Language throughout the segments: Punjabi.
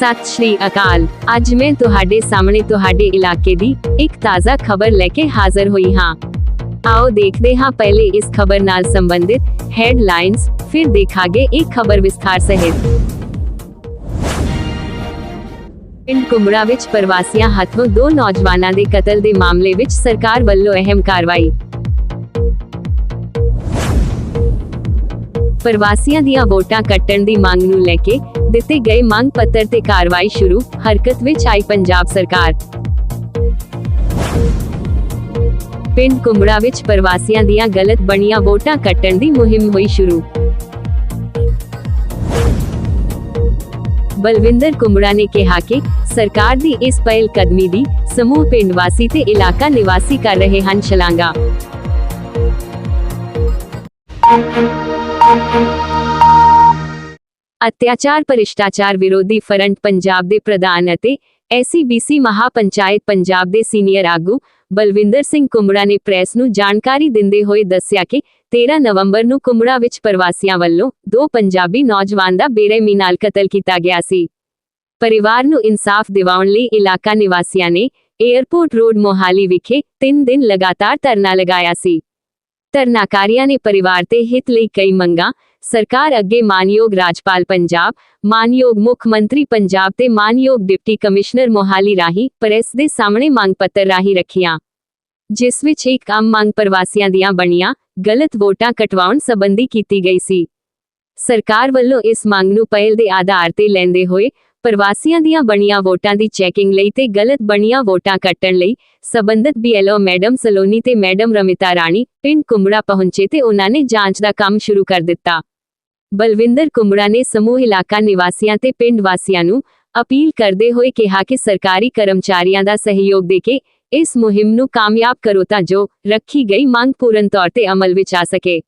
ਸਤਿ ਸ਼੍ਰੀ ਅਕਾਲ। ਅੱਜ ਮੈਂ ਤੁਹਾਡੇ ਸਾਹਮਣੇ ਤੁਹਾਡੇ ਇਲਾਕੇ ਦੀ ਇੱਕ ਤਾਜ਼ਾ ਖਬਰ ਲੈ ਕੇ ਹਾਜ਼ਰ ਹੋਈ ਹਾਂ। ਆਓ ਦੇਖਦੇ ਹਾਂ ਪਹਿਲੇ ਇਸ ਖਬਰ ਨਾਲ ਸੰਬੰਧਿਤ ਹੈਡਲਾਈਨਸ, ਫਿਰ ਦੇਖਾਂਗੇ ਇਹ ਖਬਰ ਵਿਸਥਾਰ ਸਹਿਤ। ਪਿੰਡ ਕੁੰਬੜਾ ਵਿੱਚ ਪ੍ਰਵਾਸੀਆਂ ਹੱਥੋਂ ਦੋ ਨੌਜਵਾਨਾਂ ਦੇ ਕਤਲ ਦੇ ਮਾਮਲੇ ਵਿੱਚ ਸਰਕਾਰ ਵੱਲੋਂ ਅਹਿਮ ਕਾਰਵਾਈ। ਪ੍ਰਵਾਸੀਆਂ ਦੀਆਂ ਵੋਟਾਂ ਕੱਟਣ ਦੀ ਮੰਗ ਨੂੰ ਲੈ ਕੇ ਦਿੱਤੇ ਗਏ ਮੰਗ ਪੱਤਰ ਤੇ ਕਾਰਵਾਈ ਸ਼ੁਰੂ। ਹਰਕਤ ਵਿੱਚ ਆਈ ਪੰਜਾਬ ਸਰਕਾਰ। ਪਿੰਡ ਕੁੰਬੜਾ ਵਿੱਚ ਪ੍ਰਵਾਸੀਆਂ ਦੀਆਂ ਗਲਤ ਬਣੀਆਂ ਵੋਟਾਂ ਕੱਟਣ ਦੀ ਮੁਹਿੰਮ ਹੋਈ ਸ਼ੁਰੂ। ਬਲਵਿੰਦਰ ਕੁੰਬੜਾ ਨੇ ਕਿਹਾ ਕਿ ਸਰਕਾਰ ਦੀ ਇਸ ਪਹਿਲ ਕਦਮੀ ਦੀ ਸਮੂਹ ਪਿੰਡ ਵਾਸੀ ਤੇ ਇਲਾਕਾ ਨਿਵਾਸੀ ਕਰ ਰਹੇ ਹਨ ਸ਼ਲਾਘਾ। ਅਤਿਆਚਾਰ ਭ੍ਰਿਸ਼ਟਾਚਾਰ ਵਿਰੋਧੀ ਫਰੰਟ ਪੰਜਾਬ ਦੇ ਪ੍ਰਧਾਨ ਅਤੇ ਐਸਸੀਬੀਸੀ ਮਹਾਪੰਚਾਇਤ ਪੰਜਾਬ ਦੇ ਸੀਨੀਅਰ ਆਗੂ ਬਲਵਿੰਦਰ ਸਿੰਘ ਕੁੰਬੜਾ ਨੇ ਪ੍ਰੈਸ ਨੂੰ ਜਾਣਕਾਰੀ ਦਿੰਦੇ ਹੋਏ ਦੱਸਿਆ ਕਿ 13 ਨਵੰਬਰ ਨੂੰ ਕੁਮੜਾ ਵਿੱਚ ਪ੍ਰਵਾਸੀਆਂ ਵੱਲੋਂ ਦੋ ਪੰਜਾਬੀ ਨੌਜਵਾਨ ਦਾ ਬੇਰਹਿਮੀ ਨਾਲ ਕਤਲ ਕੀਤਾ ਗਿਆ ਸੀ। ਪਰਿਵਾਰ ਨੂੰ ਇਨਸਾਫ ਦਿਵਾਉਣ ਲਈ ਇਲਾਕਾ ਨਿਵਾਸੀਆਂ ਨੇ 에ਅਰਪੋਰਟ ਰੋਡ ਮੋਹਾਲੀ ਵਿਖੇ 3 ਦਿਨ ਲਗਾਤਾਰ ਧਰਨਾ ਲਗਾਇਆ ਸੀ। ਧਰਨਾਕਾਰੀਆਂ ਨੇ ਪਰਿਵਾਰ ਤੇ ਹਿੱਤ ਲਈ ਕਈ ਮੰਗਾਂ, ਸਰਕਾਰ ਅੱਗੇ ਮਾਨਯੋਗ ਰਾਜਪਾਲ ਪੰਜਾਬ, ਮਾਨਯੋਗ ਮੁੱਖ ਮੰਤਰੀ ਪੰਜਾਬ ਤੇ ਮਾਨਯੋਗ ਡਿਪਟੀ ਕਮਿਸ਼ਨਰ ਮੋਹਾਲੀ ਰਾਹੀਂ ਪ੍ਰੈਸ ਦੇ ਸਾਹਮਣੇ ਮੰਗ ਪੱਤਰ ਰਾਹੀਂ ਰੱਖੀਆਂ। ਜਿਸ ਵਿੱਚ ਇੱਕ ਆਮ ਮੰਗ ਪ੍ਰਵਾਸੀਆਂ ਦੀਆਂ ਬਣੀਆਂ, ਗਲਤ ਵੋਟਾਂ ਕਟਵਾਉਣ ਸੰਬੰਧੀ ਕੀਤੀ ਗਈ ਸੀ। ਸਰਕਾਰ ਵੱਲੋਂ ਇਸ ਮੰਗ ਨੂੰ ਪਹਿਲ ਦੇ ਆਧਾਰ ਤੇ ਲੈਂਦੇ ਹੋਏ ਪ੍ਰਵਾਸੀਆਂ ਦੀਆਂ ਬਣੀਆਂ ਵੋਟਾਂ ਦੀ ਚੈਕਿੰਗ ਲਈ ਤੇ ਗਲਤ ਬਣੀਆਂ ਵੋਟਾਂ ਕੱਟਣ ਲਈ ਸਬੰਧਤ ਬੀਐਲਓ ਮੈਡਮ ਸਲੋਨੀ ਤੇ ਮੈਡਮ ਰਮਿਤਾ ਰਾਣੀ ਪਿੰਡ ਕੁੰਬੜਾ ਪਹੁੰਚੇ ਤੇ ਉਹਨਾਂ ਨੇ ਜਾਂਚ ਦਾ ਕੰਮ ਸ਼ੁਰੂ ਕਰ ਦਿੱਤਾ। ਬਲਵਿੰਦਰ ਕੁੰਬੜਾ ਨੇ ਸਮੂਹ ਇਲਾਕਾ ਨਿਵਾਸੀਆਂ ਤੇ ਪਿੰਡ ਵਾਸੀਆਂ ਨੂੰ ਅਪੀਲ ਕਰਦੇ ਹੋਏ ਕਿਹਾ ਕਿ ਸਰਕਾਰੀ ਕਰਮਚਾਰੀਆਂ ਦਾ ਸਹਿਯੋਗ ਦੇ ਕੇ ਇਸ ਮੁਹਿੰਮ ਨੂੰ ਕਾਮਯਾਬ ਕਰੋ ਤਾਂ ਜੋ ਰੱਖੀ ਗਈ ਮੰਗ ਪੂਰਨ ਤੌਰ ਤੇ ਅਮਲ ਵਿੱਚ ਆ ਸਕੇ।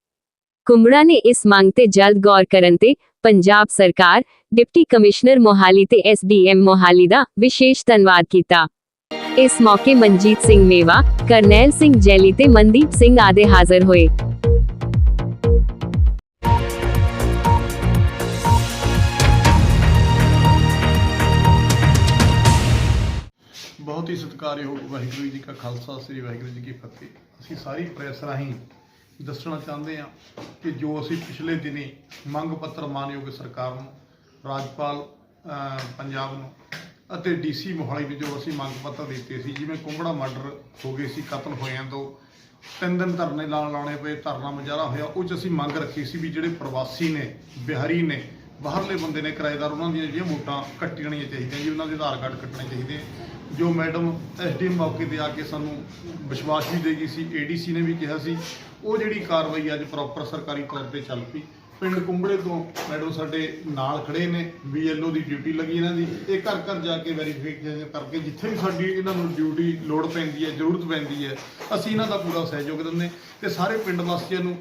ਕੁੰਬੜਾ ਨੇ ਇਸ ਮੰਗ ਤੇ ਜਲਦ ਗੌਰ ਕਰਨ ਤੇ ਪੰਜਾਬ ਸਰਕਾਰ, ਡਿਪਟੀ ਕਮਿਸ਼ਨਰ ਮੋਹਾਲੀ ਤੇ ਐਸਡੀਐਮ ਮੋਹਾਲੀ ਦਾ ਵਿਸ਼ੇਸ਼ ਧੰਨਵਾਦ ਕੀਤਾ। ਇਸ ਮੌਕੇ ਮਨਜੀਤ ਸਿੰਘ ਮੇਵਾ, ਕਰਨੈਲ ਸਿੰਘ ਜੈਲੀ ਤੇ ਮਨਦੀਪ ਸਿੰਘ ਆਦੇ ਹਾਜ਼ਰ ਹੋਏ। ਬਹੁਤ ਹੀ ਸਤਿਕਾਰਯੋਗ ਵਾਹਿਗੁਰੂ ਜੀ ਕਾ ਖਾਲਸਾ, ਸ੍ਰੀ ਵਾਹਿਗੁਰੂ ਜੀ ਕੀ ਫਤਿਹ। ਅਸੀਂ ਸਾਰੀ ਪ੍ਰੈਸ ਰਾਹੀਂ ਦੱਸਣਾ ਚਾਹੁੰਦੇ ਹਾਂ ਕਿ ਜੋ ਅਸੀਂ ਪਿਛਲੇ ਦਿਨੀ ਮੰਗ ਪੱਤਰ ਮਾਨਯੋਗ ਸਰਕਾਰ ਨੂੰ, ਰਾਜਪਾਲ ਪੰਜਾਬ ਨੂੰ ਅਤੇ ਡੀਸੀ ਮੋਹਾਲੀ ਨੂੰ ਜੋ ਅਸੀਂ ਮੰਗ ਪੱਤਰ ਦਿੱਤੇ ਸੀ, ਜਿਵੇਂ ਕੁੰਬੜਾ ਮਰਡਰ ਹੋ ਗਏ ਸੀ, ਕਤਲ ਹੋਇਆਂ ਤੋਂ ਤਿੰਨ ਦਿਨ ਧਰਨੇ ਲਾਉਣ ਲਾਉਣੇ ਪਏ, ਧਰਨਾ ਮੁਜ਼ਾਹਰਾ ਹੋਇਆ, ਉਹ 'ਚ ਅਸੀਂ ਮੰਗ ਰੱਖੀ ਸੀ ਵੀ ਜਿਹੜੇ ਪ੍ਰਵਾਸੀ ਨੇ, ਬਿਹਾਰੀ ਨੇ, ਬਾਹਰਲੇ ਬੰਦੇ ਨੇ ਕਿਰਾਏਦਾਰ, ਉਹਨਾਂ ਦੀਆਂ ਜਿਹੜੀਆਂ ਵੋਟਾਂ ਕੱਟਣੀਆਂ ਚਾਹੀਦੀਆਂ ਜੀ, ਉਹਨਾਂ ਦੇ ਆਧਾਰ ਕਾਰਡ ਕੱਟਣੇ ਚਾਹੀਦੇ ਜੋ ਮੈਡਮ ਐਸਡੀਐਮ ਮੌਕੇ ਤੇ ਆ ਕੇ ਸਾਨੂੰ ਵਿਸ਼ਵਾਸ ਵੀ ਦੇ ਗਈ ਸੀ, ਏਡੀਸੀ ਨੇ ਵੀ ਕਿਹਾ ਸੀ। ਉਹ ਜਿਹੜੀ ਕਾਰਵਾਈ ਅੱਜ ਪ੍ਰੋਪਰ ਸਰਕਾਰੀ ਤੌਰ ਤੇ ਚੱਲ ਪਈ। ਪਿੰਡ ਕੁੰਬੜੇ ਤੋਂ ਮੈਡਮ ਸਾਡੇ ਨਾਲ ਖੜੇ ਨੇ ਬੀਐਲਓ ਦੀ ਡਿਊਟੀ ਲੱਗੀ ਇਹਨਾਂ ਦੀ। ਇਹ ਘਰ ਘਰ ਜਾ ਕੇ ਵੈਰੀਫਿਕੇਸ਼ਨ ਕਰਕੇ ਜਿੱਥੇ ਵੀ ਸਾਡੀ ਇਹਨਾਂ ਨੂੰ ਡਿਊਟੀ ਲੋੜ ਪੈਂਦੀ ਹੈ, ਜ਼ਰੂਰਤ ਪੈਂਦੀ ਹੈ, ਅਸੀਂ ਇਹਨਾਂ ਦਾ ਪੂਰਾ ਸਹਿਯੋਗ ਦਿੰਦੇ ਤੇ ਸਾਰੇ ਪਿੰਡ ਵਾਸੀਆਂ ਨੂੰ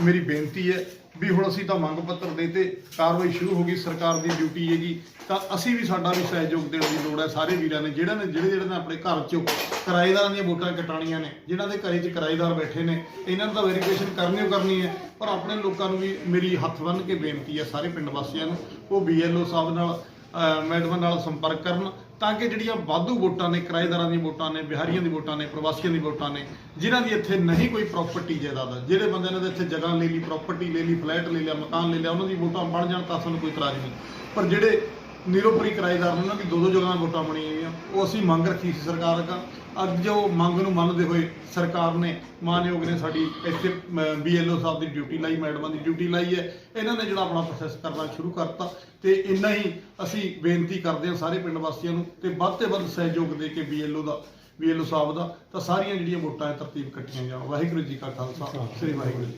ਮੇਰੀ ਬੇਨਤੀ ਹੈ ਵੀ ਹੁਣ ਅਸੀਂ ਤਾਂ ਮੰਗ ਪੱਤਰ ਦੇਤੇ ਕਾਰਵਾਈ ਸ਼ੁਰੂ ਹੋ ਗਈ, ਸਰਕਾਰ ਦੀ ਡਿਊਟੀ ਹੈਗੀ, ਤਾਂ ਅਸੀਂ ਵੀ ਸਾਡਾ ਵੀ ਸਹਿਯੋਗ ਦੇਣ ਦੀ ਲੋੜ ਹੈ, ਸਾਰੇ ਵੀਰਾਂ ਨੇ, ਜਿਹੜਾ ਨੇ, ਜਿਹੜੇ ਜਿਹੜੇ ਨੇ ਆਪਣੇ ਘਰ 'ਚੋਂ ਕਿਰਾਏਦਾਰਾਂ ਦੀਆਂ ਵੋਟਾਂ ਕਟਾਣੀਆਂ ਨੇ, ਜਿਨ੍ਹਾਂ ਦੇ ਘਰੇ 'ਚ ਕਿਰਾਏਦਾਰ ਬੈਠੇ ਨੇ, ਇਹਨਾਂ ਨੂੰ ਤਾਂ ਵੈਰੀਫਿਕੇਸ਼ਨ ਕਰਨੀ ਓ ਕਰਨੀ ਹੈ, ਪਰ ਆਪਣੇ ਲੋਕਾਂ ਨੂੰ ਵੀ ਮੇਰੀ ਹੱਥ ਬੰਨ੍ਹ ਕੇ ਬੇਨਤੀ ਹੈ, ਸਾਰੇ ਪਿੰਡ ਵਾਸੀਆਂ ਨੂੰ, ਉਹ ਬੀਐਲਓ ਸਾਹਿਬ ਨਾਲ ਮੈਡਮਾਂ ਨਾਲ ਸੰਪਰਕ ਕਰਨ ਤਾਂ ਕਿ ਜਿਹੜੀਆਂ ਵਾਧੂ ਵੋਟਾਂ ਨੇ, ਕਿਰਾਏਦਾਰਾਂ ਦੀਆਂ ਵੋਟਾਂ ਨੇ, ਬਿਹਾਰੀਆਂ ਦੀ ਵੋਟਾਂ ਨੇ, ਪ੍ਰਵਾਸੀਆਂ ਦੀ ਵੋਟਾਂ ਨੇ, ਜਿਨ੍ਹਾਂ ਦੀ ਇੱਥੇ ਨਹੀਂ ਕੋਈ ਪ੍ਰਾਪਰਟੀ ਜਾਇਦਾਦ ਜਿਹੜੇ ਬੰਦੇ ਨੇ ਇੱਥੇ ਜਗ੍ਹਾ ਲੈ ਲਈ ਪ੍ਰਾਪਰਟੀ ਲੈ ਲਈ ਫਲੈਟ ਲੈ ਲਿਆ, ਮਕਾਨ ਲੈ ਲਿਆ, ਉਹਨਾਂ ਦੀ ਵੋਟਾਂ ਬਣ ਜਾਣ ਤਾਂ ਸਾਨੂੰ ਕੋਈ ਇਤਰਾਜ਼ ਨਹੀਂ। ਪਰ ਜਿਹੜੇ ਨਿਰੋਪਰੀ ਕਿਰਾਏਦਾਰ ਨੇ, ਉਹਨਾਂ ਦੀ ਦੋ ਦੋ ਜਗ੍ਹਾ ਵੋਟਾਂ ਬਣੀਆਂ ਹੋਈਆਂ, ਉਹ ਅਸੀਂ ਮੰਗ ਰੱਖੀ ਸੀ ਸਰਕਾਰ ਅੱਗੇ। ਅੱਜ ਜੋ ਮੰਗ ਨੂੰ ਮੰਨਦੇ ਹੋਏ ਸਰਕਾਰ ਨੇ, ਮਾਨਯੋਗ ਨੇ ਸਾਡੀ ਇੱਥੇ ਬੀਐਲਓ ਸਾਹਿਬ ਦੀ ਡਿਊਟੀ ਲਾਈ, ਮੈਡਮਾਂ ਦੀ ਡਿਊਟੀ ਲਾਈ ਹੈ। ਇਹਨਾਂ ਨੇ ਜਿਹੜਾ ਆਪਣਾ ਪ੍ਰੋਸੈਸ ਕਰਨਾ ਸ਼ੁਰੂ ਕਰਤਾ ਤੇ ਇੰਨਾ ਹੀ ਅਸੀਂ ਬੇਨਤੀ ਕਰਦੇ ਹਾਂ ਸਾਰੇ ਪਿੰਡ ਵਾਸੀਆਂ ਨੂੰ ਤੇ ਵੱਧ ਤੇ ਵੱਧ ਸਹਿਯੋਗ ਦੇ ਕੇ ਬੀਐਲਓ ਦਾ ਬੀਐਲਓ ਸਾਹਿਬ ਦਾ, ਤਾਂ ਸਾਰੀਆਂ ਜਿਹੜੀਆਂ ਵੋਟਾਂ ਹੈ ਤਰਤੀਬ ਕੱਟੀਆਂ ਜਾਣ। ਵਾਹਿਗੁਰੂ ਜੀ ਕਾ ਖਾਲਸਾ, ਸ੍ਰੀ ਵਾਹਿਗੁਰੂ ਜੀ